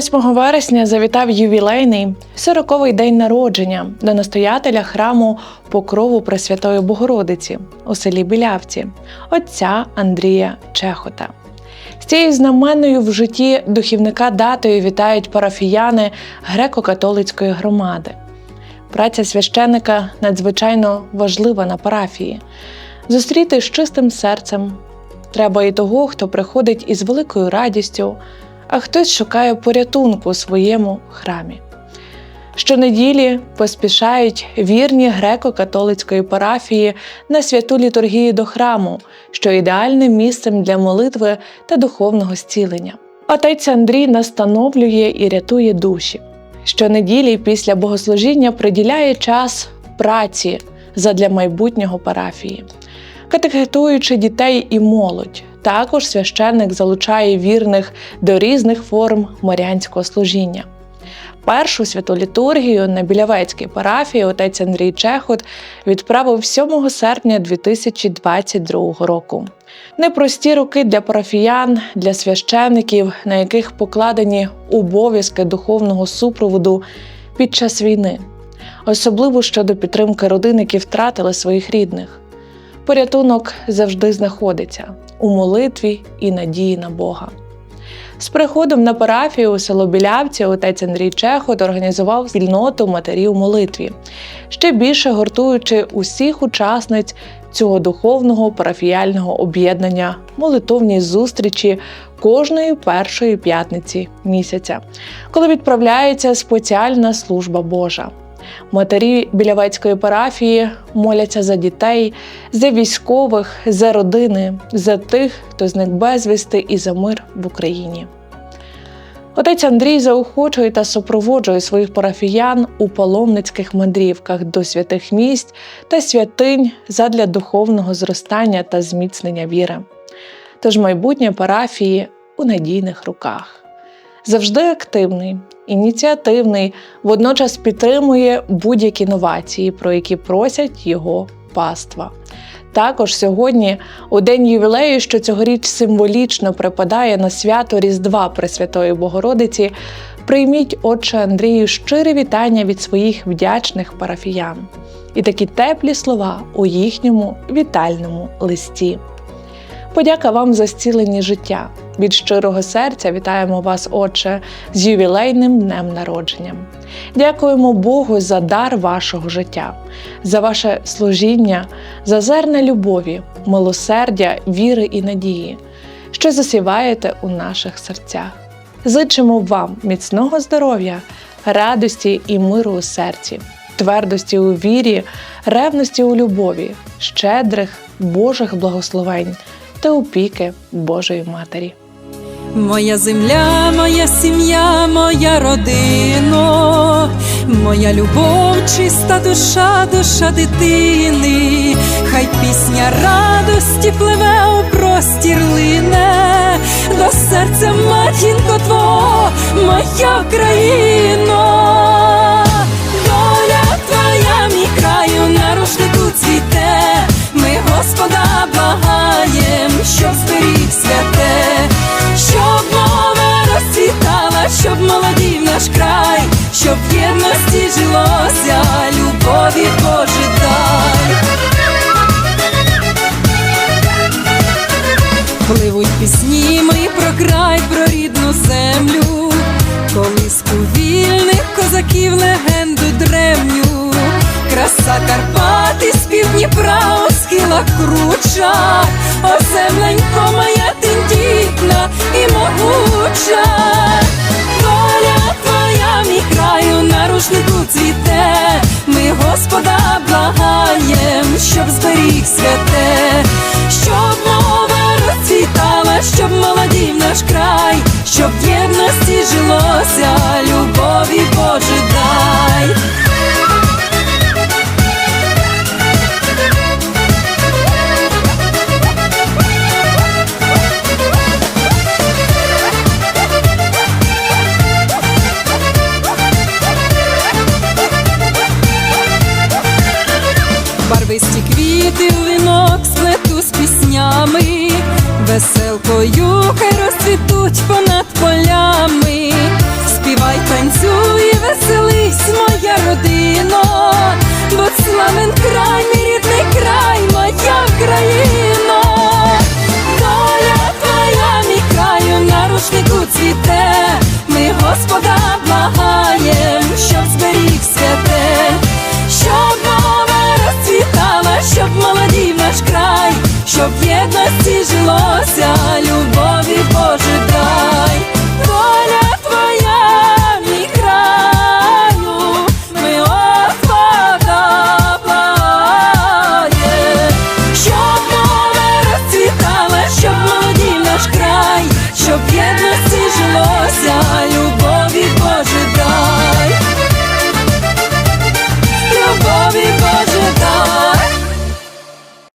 8 вересня завітав ювілейний 40-й день народження до настоятеля храму Покрову Пресвятої Богородиці у селі Білявці, отця Андрія Чехота. З цією знаменною в житті духівника датою вітають парафіяни греко-католицької громади. Праця священика надзвичайно важлива на парафії. Зустріти з чистим серцем треба і того, хто приходить із великою радістю, а хтось шукає порятунку у своєму храмі. Щонеділі поспішають вірні греко-католицької парафії на святу літургію до храму, що ідеальним місцем для молитви та духовного зцілення. Отець Андрій настановлює і рятує душі. Щонеділі після богослужіння приділяє час праці задля майбутнього парафії, катехетуючи дітей і молодь. Також священник залучає вірних до різних форм морянського служіння. Першу святу літургію на Білявецькій парафії отець Андрій Чехот відправив 7 серпня 2022 року. Непрості роки для парафіян, для священників, на яких покладені обов'язки духовного супроводу під час війни, особливо щодо підтримки родин, які втратили своїх рідних. Порятунок завжди знаходиться у молитві і надії на Бога. З приходом на парафію у село Білявці отець Андрій Чехот організував спільноту матерів молитві, ще більше гуртуючи усіх учасниць цього духовного парафіяльного об'єднання молитовні зустрічі кожної першої п'ятниці місяця, коли відправляється спеціальна служба Божа. Матері Білявецької парафії моляться за дітей, за військових, за родини, за тих, хто зник безвісти і за мир в Україні. Отець Андрій заохочує та супроводжує своїх парафіян у паломницьких мандрівках до святих місць та святинь задля духовного зростання та зміцнення віри. Тож майбутнє парафії у надійних руках завжди активний, ініціативний, водночас підтримує будь-які новації, про які просять його паства. Також сьогодні, у день ювілею, що цьогоріч символічно припадає на свято Різдва Пресвятої Богородиці, прийміть отче Андрію щире вітання від своїх вдячних парафіян і такі теплі слова у їхньому вітальному листі. Подяка вам за зцілені життя. Від щирого серця вітаємо вас, Отче, з ювілейним днем народження. Дякуємо Богу за дар вашого життя, за ваше служіння, за зерна любові, милосердя, віри і надії, що засіваєте у наших серцях. Зичимо вам міцного здоров'я, радості і миру у серці, твердості у вірі, ревності у любові, щедрих Божих благословень та опіки Божої Матері. Моя земля, моя сім'я, моя родино, моя любов, чиста душа, душа дитини, хай пісня радості пливе у простір лине, до серця матінко твого, моя країно, Пливуть пісні мої про край, про рідну землю, колиску вільних козаків легенду древню, краса Карпати, Дніпра у схилах круча, о земленько моя тендітна і могуча, воля твоя, мій краю, на рушнику цвіте, ми Господа благаєм, щоб зберіг святе, веселкою, хай розцвітуть понад полями, співай, танцюй, веселись, моя родина, бо славен край мірі.